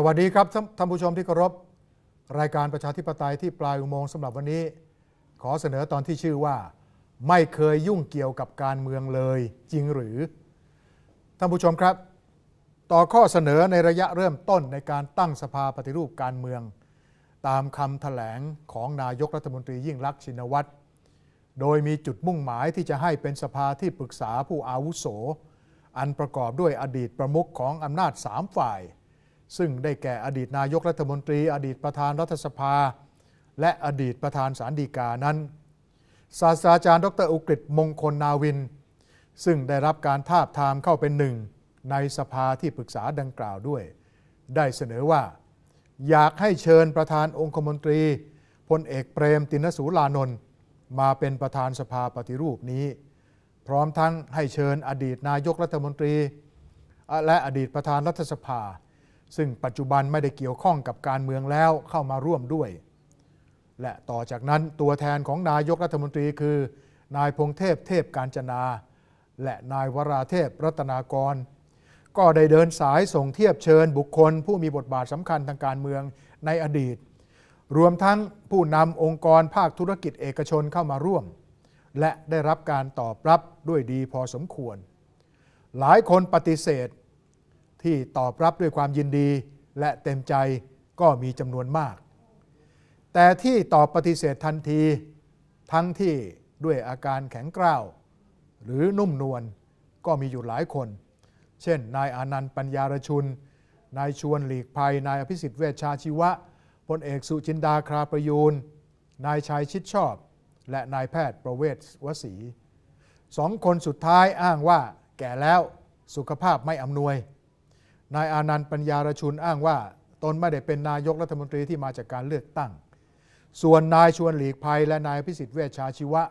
สวัสดีครับท่านผู้ชมที่เคารพรายการประชาธิปไตยที่ปลายอุโมงค์สำหรับวันนี้ ขอเสนอตอนที่ชื่อว่า ไม่เคยยุ่งเกี่ยวกับการเมืองเลยจริงหรือท่านผู้ชมครับ ต่อข้อเสนอในระยะเริ่มต้นในการตั้งสภาปฏิรูปการเมือง ตามคำแถลงของนายกรัฐมนตรียิ่งลักษณ์ชินวัตรโดยมีจุดมุ่งหมายที่จะให้เป็นสภาที่ปรึกษาผู้อาวุโส อันประกอบด้วยอดีตประมุขของอำนาจสามฝ่าย ซึ่งได้แก่อดีตนายกรัฐมนตรี อดีตประธานรัฐสภา และอดีตประธานสารดีกานั้น ศาสตราจารย์ ดรอุกฤษมงคลนาวิน ซึ่งได้รับการทาบทามเข้าเป็นหนึ่ง ในสภาที่ปรึกษาดังกล่าวด้วย ได้เสนอว่า อยากให้เชิญประธานองคมนตรีพลเอกเปรมตินสูลานนท์มาเป็นประธานสภาปฏิรูปนี้ พร้อมทั้งให้เชิญอดีตนายกรัฐมนตรี และอดีตประธานรัฐสภา ซึ่งปัจจุบันไม่ได้เกี่ยวข้องกับการเมืองแล้วเข้ามาร่วมด้วย และต่อจากนั้นตัวแทนของนายกรัฐมนตรีคือ นายพงเทพเทพการจนา และนายวราเทพรัตนากร ก็ได้เดินสายส่งเทียบเชิญบุคคล ผู้มีบทบาทสำคัญทางการเมืองในอดีต รวมทั้งผู้นำองค์กรภาคธุรกิจเอกชนเข้ามาร่วม และได้รับการตอบรับด้วยดีพอสมควร หลายคนปฏิเสธ ที่ตอบรับด้วยความยินดีและเต็มใจก็มีจำนวนมาก แต่ที่ตอบปฏิเสธทันที ทั้งที่ด้วยอาการแข็งกร้าว หรือนุ่มนวลก็มีอยู่หลายคน เช่น นายอานันต์ปัญญารชุน นายชวนหลีกภัย นายอภิสิทธิ์เวชชาชีวะพลเอกสุจินดาคราประยูน นายชัยชิดชอบ และนายแพทย์ประเวศวสีสองคนสุดท้ายอ้างว่าแก่แล้วสุขภาพไม่อำนวย นายอานันต์ปัญญารชุนอ้างว่า ตนไม่ได้เป็นนายกรัฐมนตรีที่มาจากการเลือกตั้ง ส่วนนายชวนหลีกภัยและนายอภิสิทธิ์เวชชาชีวะ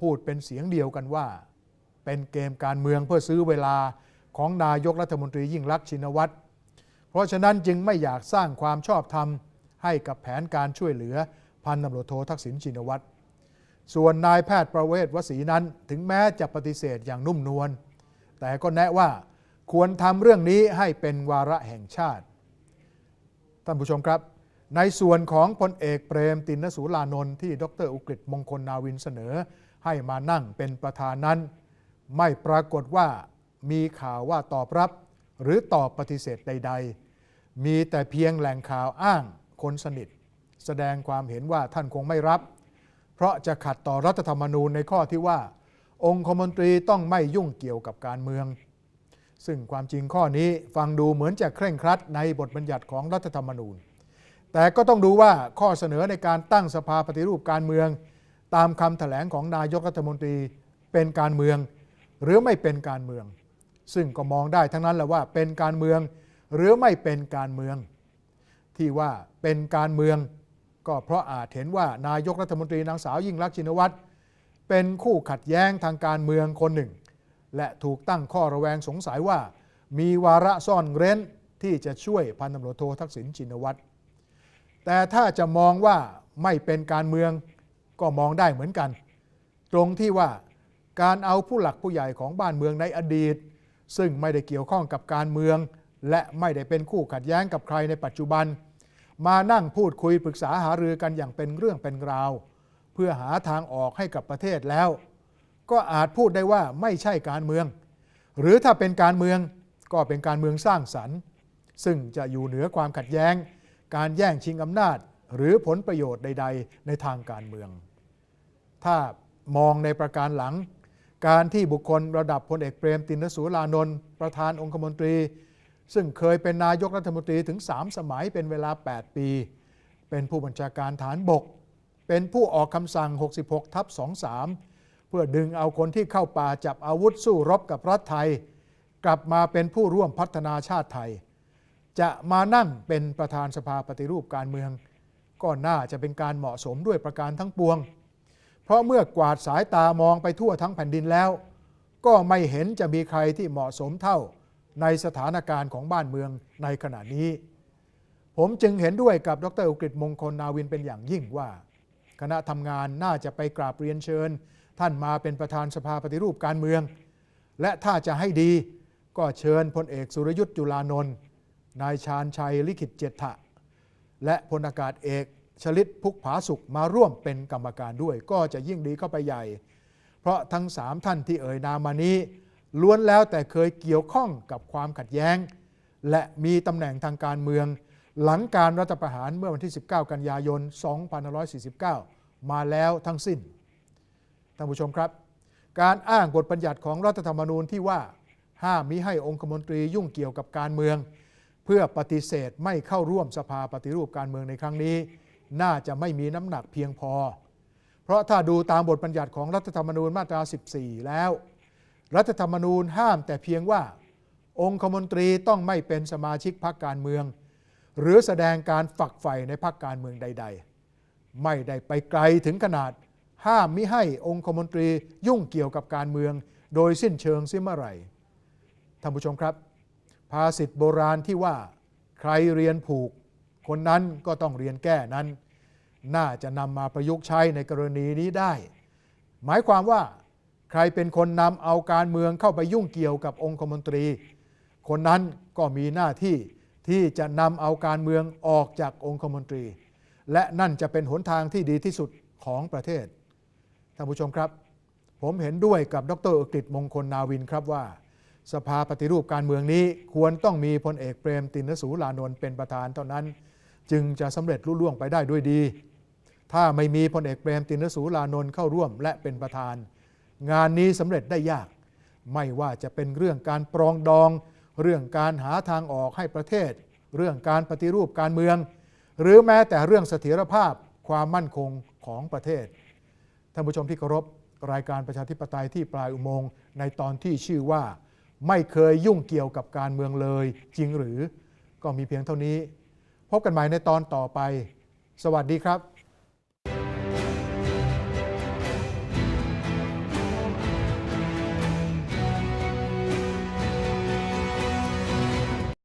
พูดเป็นเสียงเดียวกันว่า เป็นเกมการเมืองเพื่อซื้อเวลาของนายกรัฐมนตรียิ่งลักษณ์ชินวัตรเพราะฉะนั้นจึงไม่อยากสร้างความชอบธรรม ให้กับแผนการช่วยเหลือพันตำรวจโททักษิณชินวัตรส่วนนายแพทย์ประเวศวสีนั้นถึงแม้จะปฏิเสธอย่างนุ่มนวลแต่ก็แนะว่า ควรทำเรื่องนี้ให้เป็นวาระแห่งชาติ ท่านผู้ชมครับ ในส่วนของพลเอกเปรมตินสูลานนท์ที่ดรอุกฤษมงคลนาวินเสนอ ให้มานั่งเป็นประธานนั้น ไม่ปรากฏว่ามีข่าวว่าตอบรับ หรือตอบปฏิเสธใด ๆ มีแต่เพียงแหล่งข่าวอ้างคนสนิท แสดงความเห็นว่าท่านคงไม่รับ เพราะจะขัดต่อรัฐธรรมนูญในข้อที่ว่า องคมนตรีต้องไม่ยุ่งเกี่ยวกับการเมือง ซึ่งความจริงข้อนี้ฟังดูเหมือนจะเคร่งครัดในบทบัญญัติของรัฐธรรมนูญ แต่ก็ต้องดูว่าข้อเสนอในการตั้งสภาปฏิรูปการเมือง ตามคำแถลงของนายกรัฐมนตรีเป็นการเมือง หรือไม่เป็นการเมือง ซึ่งก็มองได้ทั้งนั้นแหละว่าเป็นการเมือง หรือไม่เป็นการเมือง ที่ว่าเป็นการเมือง ก็เพราะอาจเห็นว่านายกรัฐมนตรีนางสาวยิ่งรักษณ์ชินวัตรเป็นคู่ขัดแย้งทางการเมืองคนหนึ่ง และถูกตั้งข้อระแวงสงสัยว่า มีวาระซ่อนเร้นที่จะช่วยพันตำรวจโททักษิณชินวัตรแต่ถ้าจะมองว่าไม่เป็นการเมืองก็มองได้เหมือนกัน ตรงที่ว่าการเอาผู้หลักผู้ใหญ่ของบ้านเมืองในอดีต ซึ่งไม่ได้เกี่ยวข้องกับการเมือง และไม่ได้เป็นคู่ขัดแย้งกับใครในปัจจุบัน มานั่งพูดคุยปรึกษาหารือกันอย่างเป็นเรื่องเป็นราว เพื่อหาทางออกให้กับประเทศแล้ว ก็อาจพูดได้ว่าไม่ใช่การเมือง หรือถ้าเป็นการเมืองก็เป็นการเมืองสร้างสรรค์ ซึ่งจะอยู่เหนือความขัดแย้ง การแย่งชิงอำนาจ หรือผลประโยชน์ใด ๆ ในทางการเมือง ถ้ามองในประการหลัง การที่บุคคลระดับพลเอกเปรมตินสูลานนท์ประธานองคมนตรี ซึ่งเคยเป็นนายกรัฐมนตรีถึง 3 สมัยเป็นเวลา 8 ปี เป็นผู้บัญชาการฐานบก เป็นผู้ออกคำสั่ง 66ทับ23 พื่อดึงเอาคนที่เข้าป่าจับอาวุธสู้รบกับรัฐไทย กลับมาเป็นผู้ร่วมพัฒนาชาติไทย จะมานั่งเป็นประธานสภาปฏิรูปการเมือง ก็น่าจะเป็นการเหมาะสมด้วยประการทั้งปวง เพราะเมื่อกวาดสายตามองไปทั่วทั้งแผ่นดินแล้ว ก็ไม่เห็นจะมีใครที่เหมาะสมเท่าในสถานการณ์ของบ้านเมืองในขณะนี้ ผมจึงเห็นด้วยกับดรอุกฤษมงคลนาวินเป็นอย่างยิ่งว่า คณะทำงานน่าจะไปกราบเรียนเชิญ ท่านมาเป็นประธานสภาปฏิรูปการเมือง และถ้าจะให้ดีก็เชิญพลเอกสุรยุทธ์จุลานนท์นายชาญชัยลิขิตเจตถะและพลอากาศเอกชลิตพุกผาสุขมาร่วมเป็นกรรมการด้วย ก็จะยิ่งดีเข้าไปใหญ่ เพราะทั้งสามท่านที่เอ่ยนามมานี้ ล้วนแล้วแต่เคยเกี่ยวข้องกับความขัดแย้ง และมีตำแหน่งทางการเมือง หลังการรัฐประหารเมื่อวันที่ 19 กันยายน 2549 มาแล้วทั้งสิ้นานผู้ชมครับ การอ้างบทบัญญัติของรัฐธรรมนูญที่ว่าห้ามมิให้องคมนตรียุ่งเกี่ยวกับการเมือง เพื่อปฏิเสธไม่เข้าร่วมสภาปฏิรูปการเมืองในครั้งนี้ น่าจะไม่มีน้ำหนักเพียงพอ เพราะถ้าดูตามบทบัญญัติของรัฐธรรมนูญมาตรา 14 แล้ว รัฐธรรมนูญห้ามแต่เพียงว่า องคมนตรีต้องไม่เป็นสมาชิกพรรคการเมือง หรือแสดงการฝักใฝ่ในพรรคการเมืองใด ๆ ไม่ได้ไปไกลถึงขนาด ห้ามมิให้องคมนตรียุ่งเกี่ยวกับการเมือง โดยสิ้นเชิงเสียเมื่อไหร่ท่านผู้ชมครับ ภาษิตโบราณที่ว่า ใครเรียนผูก คนนั้นก็ต้องเรียนแก้นั้น น่าจะนำมาประยุกต์ใช้ในกรณีนี้ได้ หมายความว่า ใครเป็นคนนำเอาการเมืองเข้าไปยุ่งเกี่ยวกับองคมนตรี คนนั้นก็มีหน้าที่ที่จะนำเอาการเมืองออกจากองคมนตรี และนั่นจะเป็นหนทางที่ดีที่สุดของประเทศ ท่านผู้ชมครับ ผมเห็นด้วยกับดรอกฤษมงคลนาวินครับว่า สภาปฏิรูปการเมืองนี้ควรต้องมีพลเอกเปรมตินสูลานนท์เป็นประธานเท่านั้น จึงจะสำเร็จรุ่ล่วงไปได้ด้วยดี ถ้าไม่มีพลเอกเปรมตินสูลานนท์เข้าร่วมและเป็นประธาน งานนี้สำเร็จได้ยาก ไม่ว่าจะเป็นเรื่องการปรองดอง เรื่องการหาทางออกให้ประเทศ เรื่องการปฏิรูปการเมือง หรือแม้แต่เรื่องเสถียรภาพความมั่นคงของประเทศ ท่านผู้ชมที่เคารพรายการประชาธิปไตยที่ปลายอุโมงค์ในตอนที่ชื่อว่า ไม่เคยยุ่งเกี่ยวกับการเมืองเลยจริงหรือ ก็มีเพียงเท่านี้ พบกันใหม่ในตอนต่อไป สวัสดีครับ